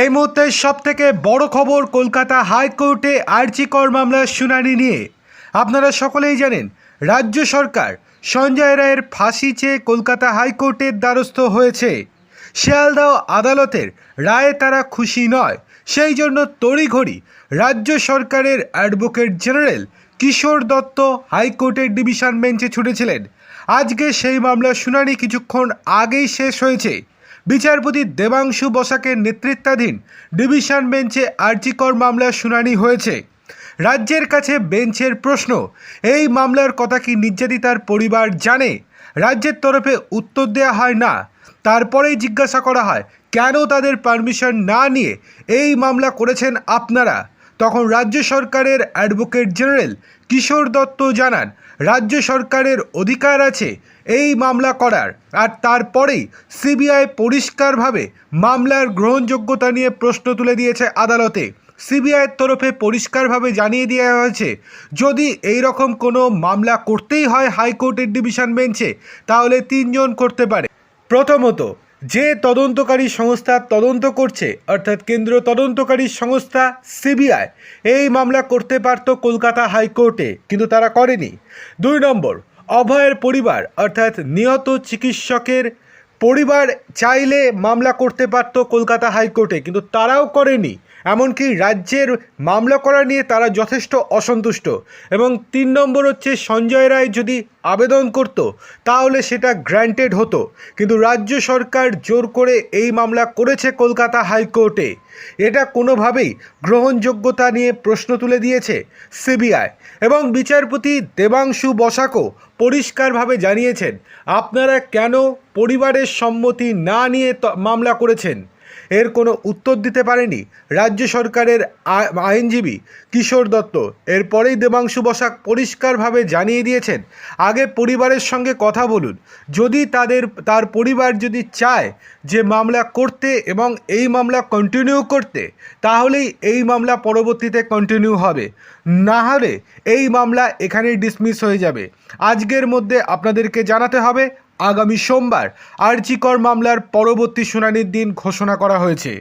এই মুহূর্তে সব থেকে বড় খবর কলকাতা হাইকোর্টে আর্চিকর মামলার শুনানি নিয়ে। আপনারা সকলেই জানেন, রাজ্য সরকার সঞ্জয় রায়ের ফাঁসি চেয়ে কলকাতা হাইকোর্টের দ্বারস্থ হয়েছে। শিয়ালদাহ আদালতের রায়ে তারা খুশি নয়। সেই জন্য তড়িঘড়ি রাজ্য সরকারের অ্যাডভোকেট জেনারেল কিশোর দত্ত হাইকোর্টের ডিভিশন বেঞ্চে ছুটেছিলেন। আজকে সেই মামলার শুনানি কিছুক্ষণ আগেই শেষ হয়েছে। বিচারপতি দেবাংশু বসাকের নেতৃত্বাধীন ডিভিশন বেঞ্চে আর্জিকর মামলার শুনানি হয়েছে। রাজ্যের কাছে বেঞ্চের প্রশ্ন, এই মামলার কথা কি নির্যাতিতার পরিবার জানে? রাজ্যের তরফে উত্তর দেওয়া হয় না। তারপরেই জিজ্ঞাসা করা হয়, কেন তাদের পারমিশন না নিয়ে এই মামলা করেছেন আপনারা? তখন রাজ্য সরকারের অ্যাডভোকেট জেনারেল কিশোর দত্ত জানান, রাজ্য সরকারের অধিকার আছে এই মামলা করার, আর তারপরেই সিবিআই পরিষ্কারভাবে মামলার গ্রহণযোগ্যতা নিয়ে প্রশ্ন তুলে দিয়েছে আদালতে। সিবিআইয়ের তরফে পরিষ্কারভাবে জানিয়ে দেওয়া হয়েছে, যদি এই রকম কোনো মামলা করতেই হয় হাইকোর্টের ডিভিশন বেঞ্চে, তাহলে তিনজন করতে পারে। প্রথমত যে তদন্তকারী সংস্থা তদন্ত করছে, অর্থাৎ কেন্দ্রীয় তদন্তকারী সংস্থা সিবিআই, এই মামলা করতে পারত কলকাতা হাইকোর্টে, কিন্তু তারা করেনি। দুই নম্বর, অভয়ের পরিবার, অর্থাৎ নিহত চিকিৎসকের পরিবার চাইলে মামলা করতে পারত কলকাতা হাইকোর্টে, কিন্তু তারাও করেনি। এমনকি রাজ্যের মামলা করা নিয়ে তারা যথেষ্ট অসন্তুষ্ট। এবং তিন নম্বর হচ্ছে, সঞ্জয় রায় যদি আবেদন করত, তাহলে সেটা গ্র্যান্টেড হতো। কিন্তু রাজ্য সরকার জোর করে এই মামলা করেছে কলকাতা হাইকোর্টে। এটা কোনোভাবেই গ্রহণযোগ্যতা নিয়ে প্রশ্ন তুলে দিয়েছে সিবিআই। এবং বিচারপতি দেবাংশু বসাকও পরিষ্কারভাবে জানিয়েছেন, আপনারা কেন পরিবারের সম্মতি না নিয়ে মামলা করেছেন? এর কোনো উত্তর দিতে পারেনি রাজ্য সরকারের আইনজীবী কিশোর দত্ত। এরপরেই দেবাংশু বসাক পরিষ্কারভাবে জানিয়ে দিয়েছেন, আগে পরিবারের সঙ্গে কথা বলুন। যদি তাদের, তার পরিবার যদি চায় যে মামলা করতে এবং এই মামলা কন্টিনিউ করতে, তাহলেই এই মামলা পরবর্তীতে কন্টিনিউ হবে। না হলে এই মামলা এখানেই ডিসমিস হয়ে যাবে। আজকের মধ্যে আপনাদেরকে জানাতে হবে আগামী সোমবার আর্জিকর মামলার পরবর্তী শুনানির দিন ঘোষণা করা হয়েছে।